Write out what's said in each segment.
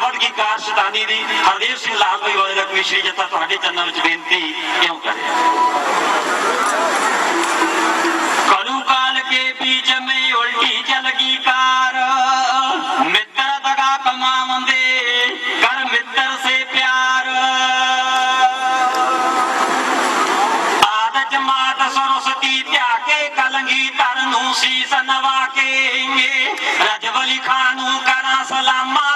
ਕਾਵੜ ਕੀ ਕਾਰ ਸ਼ਤਾਨੀ ਦੀ। ਹਰਦੇਵ ਸਿੰਘ ਲਾਲਵੀ ਵਾਲੇ ਦਾ ਕੋਈ ਸ਼੍ਰੀ ਜਥਾ ਤੁਹਾਡੇ ਚੰਨਾਂ ਵਿੱਚ ਬੇਨਤੀ ਕਿਉਂ ਕਰਿਆ ਕਲੂ ਕਾਲ ਕੇ ਬੀਚ ਮੇ ਉਲਟੀ ਚਲ ਗਈ ਕਾਰ। ਮਿੱਤਰ ਦਗਾ ਕਮਾਉਂਦੇ, ਕਰ ਮਿੱਤਰ ਸੇ ਪਿਆਰ। ਆਦਤ ਮਾਤ ਸਰਸਤੀ ਧਿਆ ਕੇ ਕਲੰਗੀ ਤਰ ਨੂੰ ਸੀਸ ਨਵਾ ਕੇਂਗੇ ਰਜਵਲੀ ਖਾਨ ਨੂੰ ਕਰਾਂ ਸਲਾਮਾ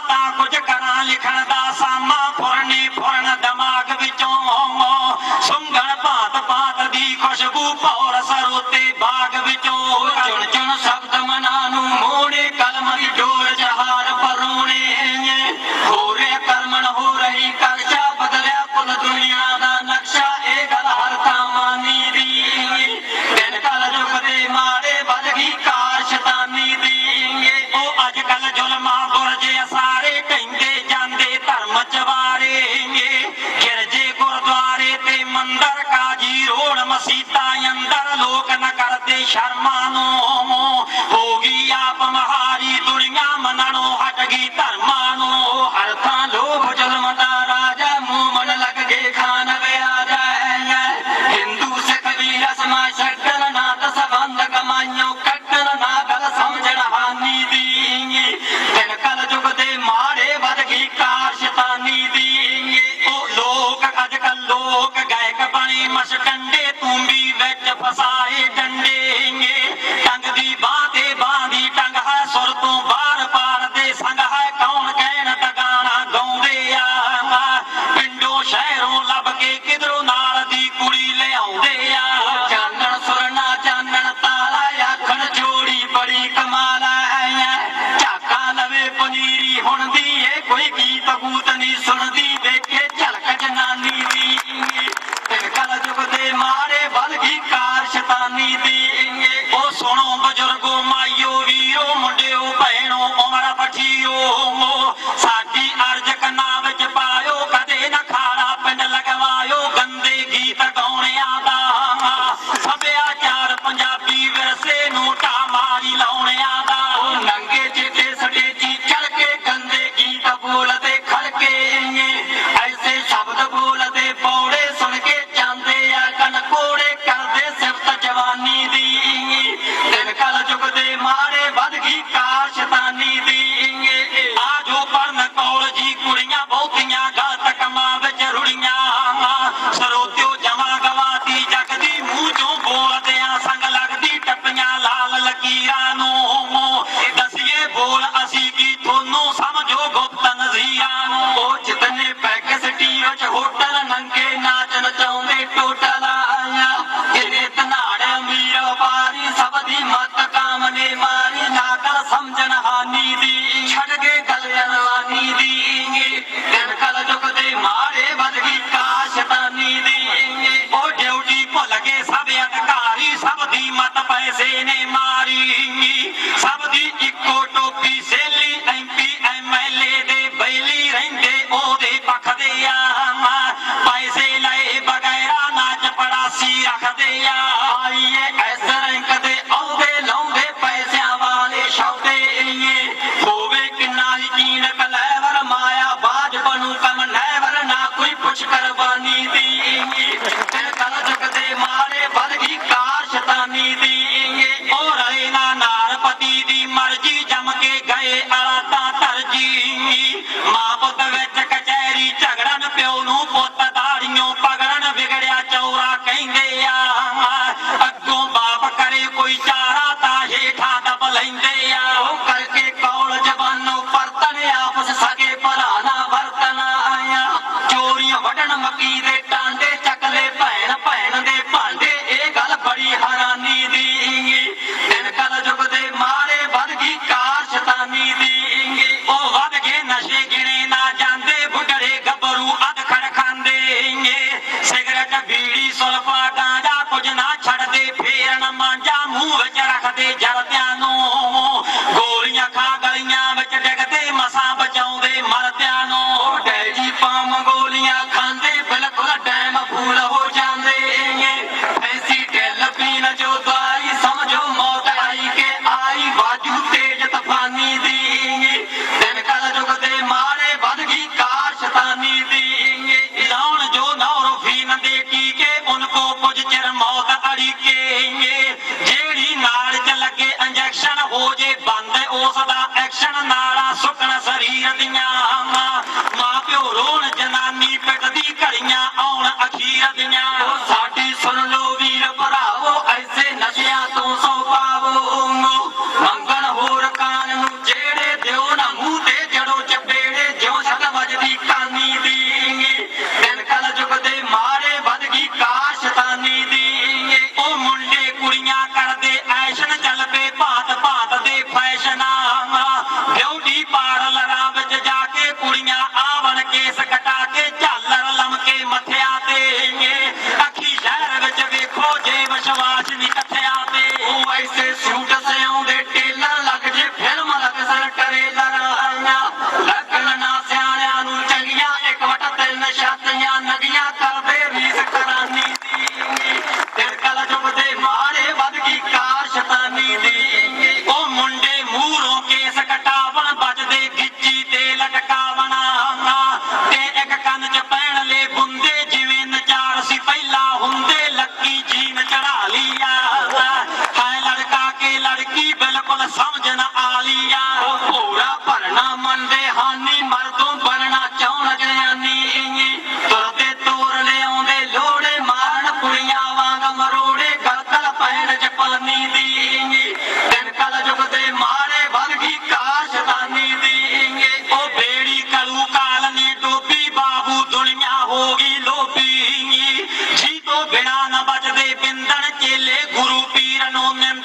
ਪ੍ਰਭੂ ਭੌਰ ਸਰੋਤੇ ਬਾਗ ਵਿੱਚੋਂ ਚੁਣ ਚੁਣ ਸ਼ਬਦ ਮਨਾਂ ਨੂੰ ਮੋੜੇ, ਕਲਮ ਦੀ ਡੋਰ ਜਹਾਨ ਸ਼ਰਮਾਂ ਨੂੰ ਹੋ ਗਈ ਆਪ ਮਹਾਰੀ ਦੁਨੀਆ ਮੰਨਣੋਂ, ਹਟ ਗਈ ਧਰਮਾਂ ਨੂੰ ਹਰ ਥਾਂ ਲੋਭ ਜ਼ੁਲਮ ਦਾ ਰਾਜ ਮੂੰਹ ਮਨ ਲੱਗ ਗਏ ਖਾਨ ਵਿਆਜਾ ਹਿੰਦੂ, ਸਿੱਖ ਵੀ ਰਸਮਾਂ ਛੱਡਣ ਨਾ ਤਾਂ ਸੰਬੰਧ ਕਮਾਈਆਂ, ਕੱਟਣ ਨਾ ਗੱਲ ਸਮਝਣ ਹਾਨੀ ਦੀ ਦਿਨ ਕਲ ਜੁਗ ਦੇ ਮਾੜੇ ਵਧ ਗਈ ਕਾਰ ਸ਼ੈਤਾਨੀ ਦੀ ਉਹ ਲੋਕ, ਅੱਜ ਕੱਲ ਲੋਕ ਗਾਇਕ ਬਣੇ, ਮਸਕੰਡੇ ਵਿੱਚ ਫਸਾਏ ਡੰਡੇਂਗੇ। ਟੰਗ ਦੀ ਬਾਹ ਤੇ ਬਾਹ ਦੀ ਟੰਗ ਹੈ, ਸੁਰ ਤੋਂ ਬਾਹਰ ਪਾਰ ਦੇ ਸੰਗ ਹੈ। ਕੌਣ ਕਹਿਣ ਟਗਾਣਾ ਗਾਉਂਦੇ ਆ? ਪਿੰਡੋਂ ਸ਼ਹਿਰੋਂ ਲੱਭ ਕੇ ਕਿਧਰੋਂ യോ ਕੀ ਤੁਹਾਨੂੰ ਸਮਝੋ ਗੁਪਤ ਨਜ਼ੀਆ ਉਹ ਜਿਤਨੇ ਪੈਗ ਸਿਟੀ ਵਿੱਚ ਹੋਟਲ ਨੰਗੇ ਬੀੜੀ ਸੁਲਫਾ ਗਾਂਜਾ ਕੁਝ ਨਾ ਛੱਡਦੇ ਫੇਰਨ ਮਾਂਜਾ ਮੂੰਹ ਵਿੱਚ ਰੱਖਦੇ ਜਰਦਿਆਂ ਨੂੰ ਅੜੀ ਕੇ ਜਿਹੜੀ ਨਾਲ 'ਚ ਲੱਗੇ ਇੰਜੈਕਸ਼ਨ ਹੋ ਜੇ ਬੰਦ, ਉਸ ਦਾ ਐਕਸ਼ਨ ਨਾਲਾ ਸੁੱਕਣ ਸਰੀਰ ਦੀਆਂ ਮਾਂ ਪਿਓ ਰੋਣ ਜਨਾਨੀ ਪਿੱਟਦੀ ਘੜੀਆਂ ਆਉਣ ਅਖੀਰ ਦੀਆਂ ਨਿਸ਼ਾਨਾ ਲੱਗਣ ਨਾ ਸਿਆਣਿਆਂ ਨੂੰ ਚੰਗੀਆਂ ਇੱਕ ਵਟ ਤਿੰਨ ਛਾਤੀਆਂ, ਨਦੀਆਂ ਕਰਦੇ ਰੀਸ ਕਰਾਨੀ ਦੀ। ਦਿਲਕਲ ਜੁਬਦੇ ਮਾਰੇ ਵੱਧ ਕੀ ਕਾਰ ਸ਼ਤਾਨੀ ਦੀ। ਉਹ ਮੁੰਡੇ ਮੂਹਰੋਂ ਕੇਸ ਕਟਾਵਣ ਵੱਜਦੇ ਗਿੱਜੀ ਤੇ ਲਟਕਾਵਣ ਤੇ ਇੱਕ ਕੰਨ 'ਚ ਪੈਣ ਲੈ ਬੁੰਦੇ ਜਿਵੇਂ ਨਚਾਰ ਸੀ ਪਹਿਲਾਂ ਹੁੰਦੇ, ਲੱਕੀ ਜੀਨ ਚੜਾ ਲਿਆ ਹਾਏ ਲੜਕਾ ਕੇ ਲੜਕੀ ਬਿਲਕੁਲ ਸਮਝਣ ਆਲੀ ਬੰਦੇ ਹਾਨੀ ਮਰਦੋਂ ਬਣਨਾ ਚਾਹਣ ਜਨਾਨੀ ਇੰਨੀ। ਤੁਰਦੇ ਤੋਰਨੇ ਆਉਂਦੇ ਲੋੜੇ ਮਾਰਨ ਕੁੜੀਆਂ ਵਾਂਗ ਮਰੋੜੇ, ਗਲਕਲ ਪੈਣ ਜਪਾਨੀ ਦੀ ਇੰਨੀ। ਦਿਨਕਲ ਜੁਗਦੇ ਮਾਰੇ ਵਲਗੀ ਕਾਰ ਸ਼ਤਾਨੀ ਦੀ ਇੰਨੀ। ਉਹ ਬੇੜੀ ਕਲੂ ਕਾਲ ਨੇ ਡੋਬੀ, ਬਾਬੂ ਦੁਨੀਆ ਹੋ ਗਈ ਲੋਭੀ ਜੀ ਤੋਂ ਬਿਨਾ ਨਾ ਬਚਦੇ ਬਿੰਦਣ ਚੇਲੇ, ਗੁਰੂ ਪੀਰ ਨੂੰ ਨਿੰਦ